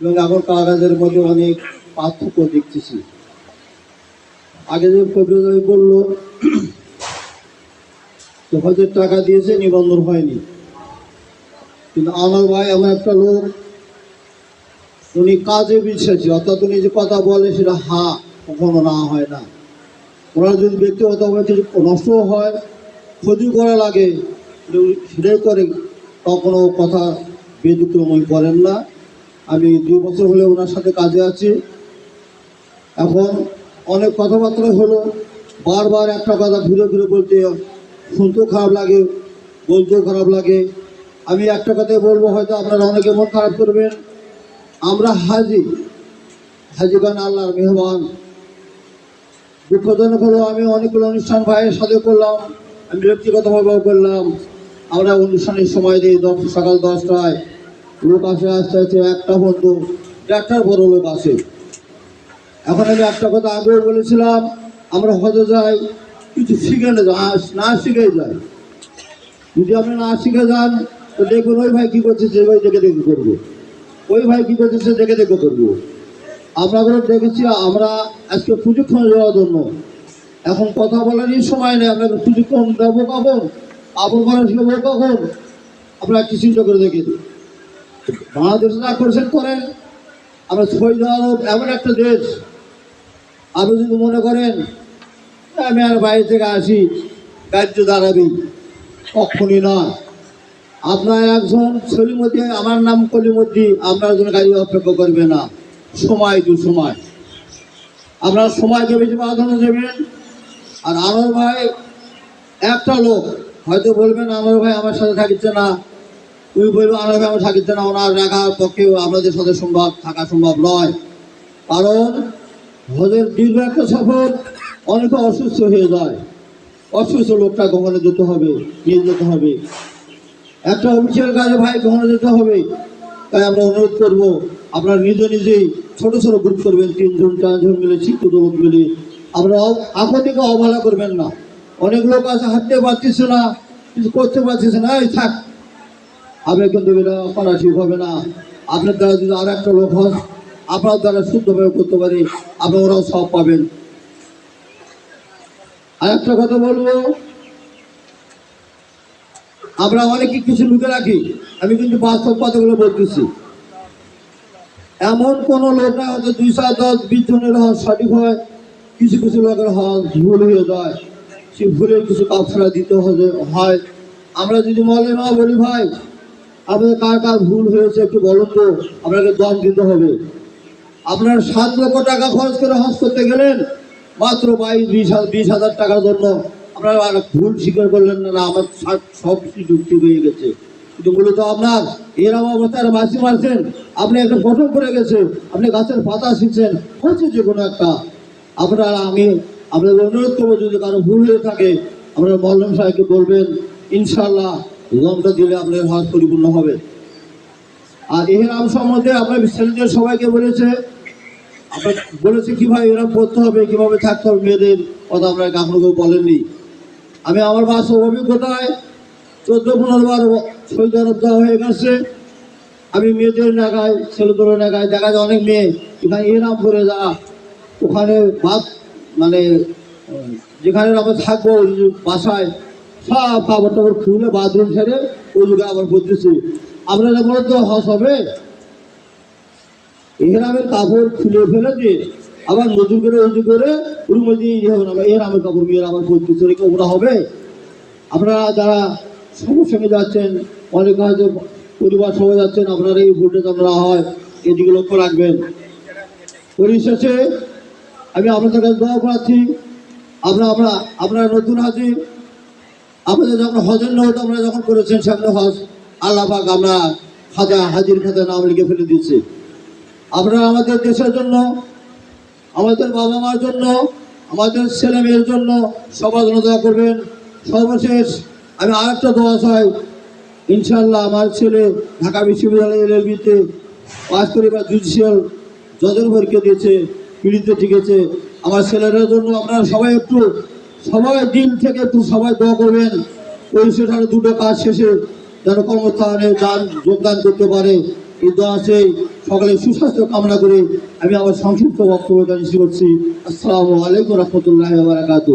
এবং এখন কাগজের মধ্যে অনেক পার্থক্য দেখতেছি। আগে যে কবিরাজ বলল তো হজের টাকা দিয়েছে, নিবন্ধন হয়নি। কিন্তু আমার ভাই এমন একটা লোক, উনি কাজে বিশ্বাসী, অর্থাৎ উনি যে কথা বলে সেটা হা, কখনো না হয় না। ওনার যদি ব্যক্তিগতভাবে কিছু নষ্টও হয়, ক্ষতি করা লাগে, সেটাই করে কখনো কথা বেদুক্রমই করেন না। আমি দুই বছর হলে ওনার সাথে কাজে আছি। এখন অনেক কথাবার্তা হলো, বারবার একটা কথা ঘুরে ঘুরে বলতে শুনতেও খারাপ লাগে, বলতেও খারাপ লাগে। আমি একটা কথাই বলব, হয়তো আপনারা অনেকে মন খারাপ করবেন। আমরা হাজি হাজিগান আল্লাহর মেহমান দুঃখজনক হলো, আমি অনেকগুলো অনুষ্ঠান ভাইয়ের সাথে করলাম, আমি ব্যক্তিগতভাবেও করলাম। আমরা অনুষ্ঠানের সময় দিই সকাল দশটায়। লোক আসে আস্তে আস্তে একটা বন্ধু একটার বড় লোক আসে। এখন আমি একটা কথা আগেও বলেছিলাম, আমরা হজে যাই, কিছু শিখে না না শিখে যাই। যদি আপনি না শিখে যান, তো দেখুন, ওই ভাই কী করতেছে ভাই দেখে দেখে করব। ওই ভাই কী করতেছে দেখে দেখে করব। আমরা করে দেখেছি, আমরা আজকে প্রশিক্ষণ দেওয়ার জন্য। এখন কথা বলারই সময় নেই আপনাকে প্রশিক্ষণ দেবো কখন? করার শিখব কখন? আপনারা কি চিন্তা করে দেখি বাংলাদেশে যা করছেন করেন। আমরা সৌদি আরব এমন একটা দেশ। আপনি যদি মনে করেন, আমি আর বাইরে থেকে আসি গাড়িতে দাঁড়াবি। কখনই নয়। আপনার একজন সলিমতি আমার নাম কলিমতি আপনার জন্য গাড়ি অপেক্ষা করবে না। সময় দু সময়। আপনার সময়কে বেশি প্রাধান্য দেবেন। আর আমার ভাই, একটা লোক, হয়তো বলবেন আমার ভাই আমার সাথে থাকছে না। তুমি বলবে ভাই না ওনার রাখার পক্ষে আপনাদের সাথে থাকা সম্ভব নয়। কারণ হজের একটা সফর অনেকে অসুস্থ হয়ে যায়। অসুস্থ লোকটা কখনো যেতে হবে, নিয়ে যেতে হবে। একটা অফিসের কাজে ভাই কখনো যেতে হবে। তাই আমরা অনুরোধ করব, আপনারা নিজে নিজেই ছোট ছোট গ্রুপ করবেন, তিনজন, চারজন মিলে, শিক্ষিত লোক মিলে। আপনারা আপনাদেরকে অবহেলা করবেন না। অনেক লোক আছে, হাঁটতে পারতেছে না, কিছু করতে পারতেছে না। এই থাক আপনার কিন্তু এটা করা ঠিক হবে না। আপনার দ্বারা যদি আর একটা লোক হন, আপনার দ্বারা শুদ্ধভাবে করতে পারি আপনি ওরাও সব পাবেন। আর একটা কথা বলব, আমরা অনেকে কিছু লুকে রাখি, আমি কিন্তু বাস্তব কথাগুলো বলতেছি। এমন কোন লোক না হয়তো দুই সাত দশ বিশ জনের হজ সঠিক হয়, কিছু কিছু লোকের হজ ভুল হয়ে যায়। সে ভুলে কিছু কাপড়া দিতে হয়। আমরা যদি মলে না বলি, ভাই আপনাদের কার কার ভুল হয়েছে একটু বলুন তো? আপনাকে দম দিতে হবে। আপনার সাত লক্ষ টাকা খরচ করে হজ করতে গেলেন, মাত্র বাইশ, বিশ বিশ হাজার টাকার জন্য। আপনারা ভুল স্বীকার করলেন না আমার সব- কিছু যুক্তি হয়ে গেছে। কিন্তু মূলত আপনার, এরম অবস্থায় মাসি মারছেন আপনি একটা গঠন করে গেছে আপনি গাছের পাতা শিখছেন হচ্ছে যে কোনো একটা। আপনারা, আমি আপনাদের অনুরোধ করব, যদি কারও ভুল হয়ে থাকে, আপনারা মল্লম সাহেবকে বলবেন ইনশাল্লাহ লমটা দিলে আপনার হজ পরিপূর্ণ হবে। আর এহরাম সম্বন্ধে আপনার ছেলেদের সবাইকে বলেছে, আপনার বলেছে কীভাবে এরকম করতে হবে, কীভাবে থাকতে হবে, মেয়েদের কথা আপনার কখনো কেউ বলেননি। আমি আমার বাস্তব অভিজ্ঞতায় চোদ্দ পনেরো বার আরব দেওয়া হয়ে গেছে। আমি মেয়েদের নাগায় ছেলেদের নাগায় দেখা যায় অনেক মেয়ে এখানে এরাম করে যা ওখানে বাদ মানে যেখানে আমরা থাকব, বাসায় সব কাপড় টাপড় খুলে বাথরুম ছেড়ে ওই যুগে আবার বলতেছি আপনারা বলে তো হস হবে। এহরামের কাপড় খুলে ফেলে দিয়ে আবার নতুন করে উঁচু করে রুমে দিয়ে হবে না এহরামের কাপড় মেয়ের আবার বলতেছে ওরা হবে? আপনারা যারা সঙ্গে সঙ্গে যাচ্ছেন, অনেক হয়তো পরিবার সবাই যাচ্ছেন, আপনারা এই ভোটে আপনারা হয় এদিকে লক্ষ্য রাখবেন। পরিশেষে আমি আপনাদের কাছে দোয়া প্রার্থী আমরা আমরা আপনারা নতুন হাজি আপনাদের যখন হজের নৌত আমরা যখন করেছেন সামনে হজ, আল্লাহ আমরা খাতা হাজির খাতা নাম লিখে ফেলে দিচ্ছি আপনারা আমাদের দেশের জন্য, আমাদের বাবা মার জন্য, আমাদের ছেলে মেয়ের জন্য সবার জন্য করবেন। সর্বশেষ আমি আর একটা দোয়া চাই। ইনশাল্লাহ আমার ছেলে ঢাকা বিশ্ববিদ্যালয় এলএলবিতে পাস করে বা জুডিশিয়াল জজের পরীক্ষা দিয়েছে পিড়িতে ঠিকেছে আমার ছেলেদের জন্য আপনারা সবাই একটু সবাই দিন থেকে একটু সবাই দোয়া করবেন। ওই সেখানে দুটো কাজ শেষে যেন কর্মস্থানে দান যোগদান করতে পারে। দোয়া আছে সকলে সুস্বাস্থ্য কামনা করে আমি আমার সংক্ষিপ্ত বক্তব্য জানিয়েছি করছি। আসসালামু আলাইকুম রহমতুল্লাহ বারাকাতু